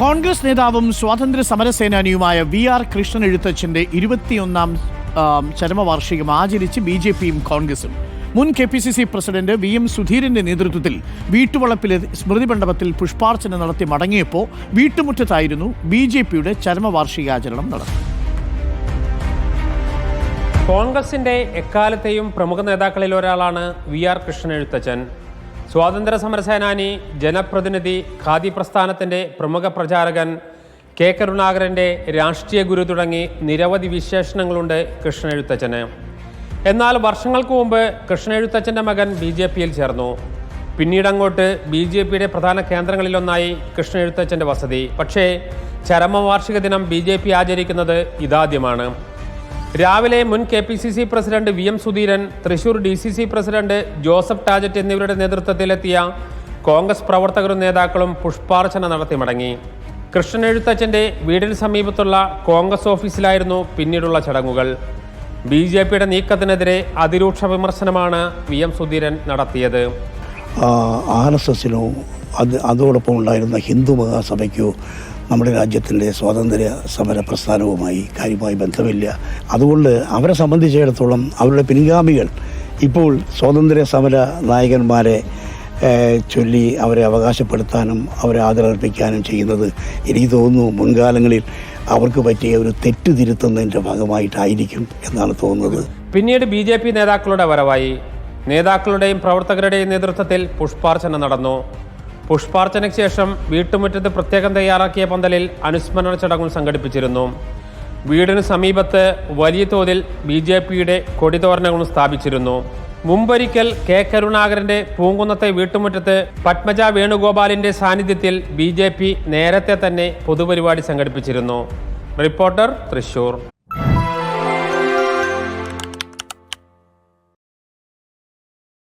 കോൺഗ്രസ് നേതാവും സ്വാതന്ത്ര്യ സമരസേനാനിയുമായ വി ആർ കൃഷ്ണൻ എഴുത്തച്ഛന്റെ ഇരുപത്തിയൊന്നാം ചരമവാർഷികം ആചരിച്ച് ബി ജെ പിയും കോൺഗ്രസും. മുൻ K P C C president V M സുധീരന്റെ നേതൃത്വത്തിൽ വീട്ടുവളപ്പിലെ സ്മൃതി മണ്ഡപത്തിൽ പുഷ്പാർച്ചന നടത്തി മടങ്ങിയപ്പോൾ വീട്ടുമുറ്റത്തായിരുന്നു ബി ജെ പിയുടെ ചരമവാർഷികാചരണം നടന്നത്. കോൺഗ്രസിന്റെ എക്കാലത്തെയും പ്രമുഖ നേതാക്കളിൽ ഒരാളാണ് വി ആർ കൃഷ്ണൻ എഴുത്തച്ഛൻ സ്വാതന്ത്ര്യ സമരസേനാനി ജനപ്രതിനിധി ഖാദി പ്രസ്ഥാനത്തിന്റെ പ്രമുഖ പ്രചാരകൻ കെ. കരുണാകരന്റെ രാഷ്ട്രീയ ഗുരു തുടങ്ങി നിരവധി വിശേഷണങ്ങളുണ്ട് കൃഷ്ണൻ എഴുത്തച്ഛന് എന്നാൽ വർഷങ്ങൾക്ക് മുമ്പ് കൃഷ്ണൻ എഴുത്തച്ഛന്റെ മകൻ ബി ജെ പിയിൽ ചേർന്നു. പിന്നീട് അങ്ങോട്ട് ബി ജെ പിയുടെ പ്രധാന കേന്ദ്രങ്ങളിലൊന്നായി കൃഷ്ണ എഴുത്തച്ഛന്റെ വസതി. പക്ഷേ ചരമവാർഷിക ദിനം ബി ജെ പി ആചരിക്കുന്നത് ഇതാദ്യമാണ്. രാവിലെ മുൻ K P C C president V M Sudheeran Thrissur D C C president Joseph Tajet എന്നിവരുടെ നേതൃത്വത്തിലെത്തിയ കോൺഗ്രസ് പ്രവർത്തകരും നേതാക്കളും പുഷ്പാർച്ചന നടത്തി മടങ്ങി. കൃഷ്ണൻ എഴുത്തച്ഛന്റെ വീടിന് സമീപത്തുള്ള കോൺഗ്രസ് ഓഫീസിലായിരുന്നു പിന്നീടുള്ള ചടങ്ങുകൾ. ബി ജെ പിയുടെ നീക്കത്തിനെതിരെ അതിരൂക്ഷ വിമർശനമാണ് വി എം സുധീരൻ നടത്തിയത്. ആർ എസ് എസിനോ അത് അതോടൊപ്പം ഉണ്ടായിരുന്ന ഹിന്ദു മഹാസഭയ്ക്കോ നമ്മുടെ രാജ്യത്തിന്റെ സ്വാതന്ത്ര്യ സമര പ്രസ്ഥാനവുമായി കാര്യമായി ബന്ധമില്ല. അതുകൊണ്ട് അവരെ സംബന്ധിച്ചിടത്തോളം അവരുടെ പിൻഗാമികൾ ഇപ്പോൾ സ്വാതന്ത്ര്യ സമര നായകന്മാരെ ചൊല്ലി അവരെ അവകാശപ്പെടുത്താനും അവരെ ആദരർപ്പിക്കാനും ചെയ്യുന്നത് എനിക്ക് തോന്നുന്നു മുൻകാലങ്ങളിൽ അവർക്ക് പറ്റിയ ഒരു തെറ്റ് തിരുത്തുന്നതിന്റെ ഭാഗമായിട്ടായിരിക്കും എന്നാണ് തോന്നുന്നത്. പിന്നീട് ബി നേതാക്കളുടെ വരവായി നേതാക്കളുടെയും പ്രവർത്തകരുടെയും നേതൃത്വത്തിൽ പുഷ്പാർച്ചന നടന്നു. പുഷ്പാർച്ചനയ്ക്ക് ശേഷം വീട്ടുമുറ്റത്ത് പ്രത്യേകം തയ്യാറാക്കിയ പന്തലിൽ അനുസ്മരണ ചടങ്ങും സംഘടിപ്പിച്ചിരുന്നു. വീടിന് സമീപത്ത് വലിയ തോതിൽ ബി ജെ പിയുടെ കൊടിതോരണങ്ങളും സ്ഥാപിച്ചിരുന്നു. മുമ്പൊരിക്കൽ കെ കരുണാകരന്റെ പൂങ്കുന്നത്തെ വീട്ടുമുറ്റത്ത് പത്മജ വേണുഗോപാലിന്റെ സാന്നിധ്യത്തിൽ ബി നേരത്തെ തന്നെ പൊതുപരിപാടി സംഘടിപ്പിച്ചിരുന്നു. റിപ്പോർട്ടർ തൃശൂർ.